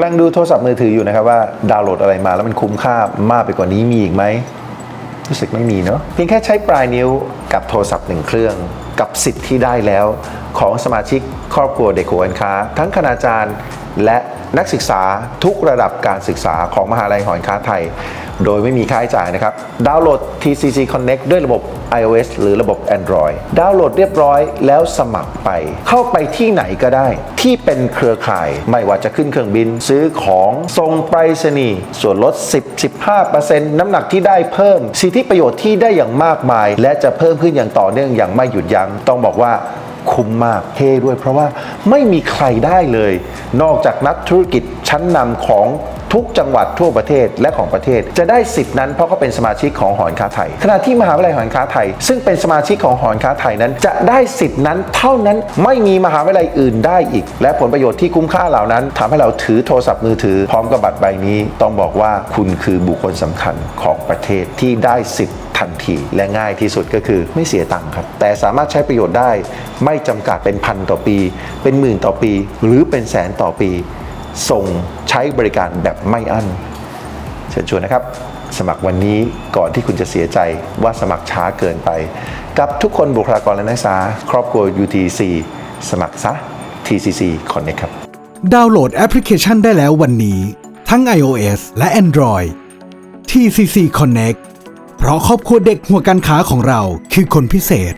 กำลังดูโทรศัพท์มือถืออยู่นะครับว่าดาวน์โหลดอะไรมาแล้วมันคุ้มค่ามากไปกว่านี้มีอีกไหมรู้สึกไม่มีเนาะเพียงแค่ใช้ปลายนิ้วกับโทรศัพท์หนึ่งเครื่อง กับสิทธิ์ที่ได้แล้ว ของสมาชิกครอบครัวเด็กหัวการค้า ทั้งคณาจารย์และ นักศึกษาทุกระดับการศึกษาของมหาลัยหอการค้าไทย โดยไม่มีค่าใช้จ่ายนะครับ ดาวน์โหลด TCC Connect ด้วยระบบ iOS หรือระบบ Android ดาวน์โหลดเรียบร้อยแล้วสมัครไป เข้าไปที่ไหนก็ได้ ที่เป็นเครือข่ายไม่ว่าจะขึ้นเครื่องบิน ซื้อของส่งไปรษณีย์ส่วนลด 10-15%น้ำหนักที่ได้เพิ่ม สิทธิประโยชน์ที่ได้อย่างมากมาย และจะเพิ่มขึ้นอย่างต่อเนื่องอย่างไม่หยุดยัง้งต้องบอกว่า คุ้มมากเท่ด้วย เพราะว่าไม่มีใครได้เลย นอกจากนักธุรกิจชั้นนำของทุกจังหวัดทั่วประเทศและของประเทศ จะได้สิทธินั้นเพราะเขาเป็นสมาชิกของหอการค้าไทย ขณะที่มหาวิทยาลัยหอการค้าไทย ซึ่งเป็นสมาชิกของหอการค้าไทยนั้น จะได้สิทธินั้นเท่านั้นไม่มีมหาวิทยาลัยอื่นได้อีก และผลประโยชน์ที่คุ้มค่าเหล่านั้นทำให้เราถือโทรศัพท์มือถือพร้อมกับบัตรใบนี้ ต้องบอกว่าคุณคือบุคคลสำคัญของประเทศที่ได้สิทธิ ทันที และง่ายที่สุดก็คือไม่เสียตังค์ครับ แต่สามารถใช้ประโยชน์ได้ ไม่จำกัดเป็นพันต่อปี เป็นหมื่นต่อปี หรือเป็นแสนต่อปี ส่งใช้บริการแบบไม่อั้น เชิญชวนนะครับ สมัครวันนี้ก่อนที่คุณจะเสียใจว่าสมัครช้าเกินไป กับทุกคนบุคลากรและนักศึกษาครอบครัว UTC สมัครซะ TCC Connect ครับ ดาวน์โหลดแอปพลิเคชันได้แล้ววันนี้ ทั้ง iOS และ Android TCC Connect เพราะครอบครัวเด็กหัวการค้าของเราคือคนพิเศษ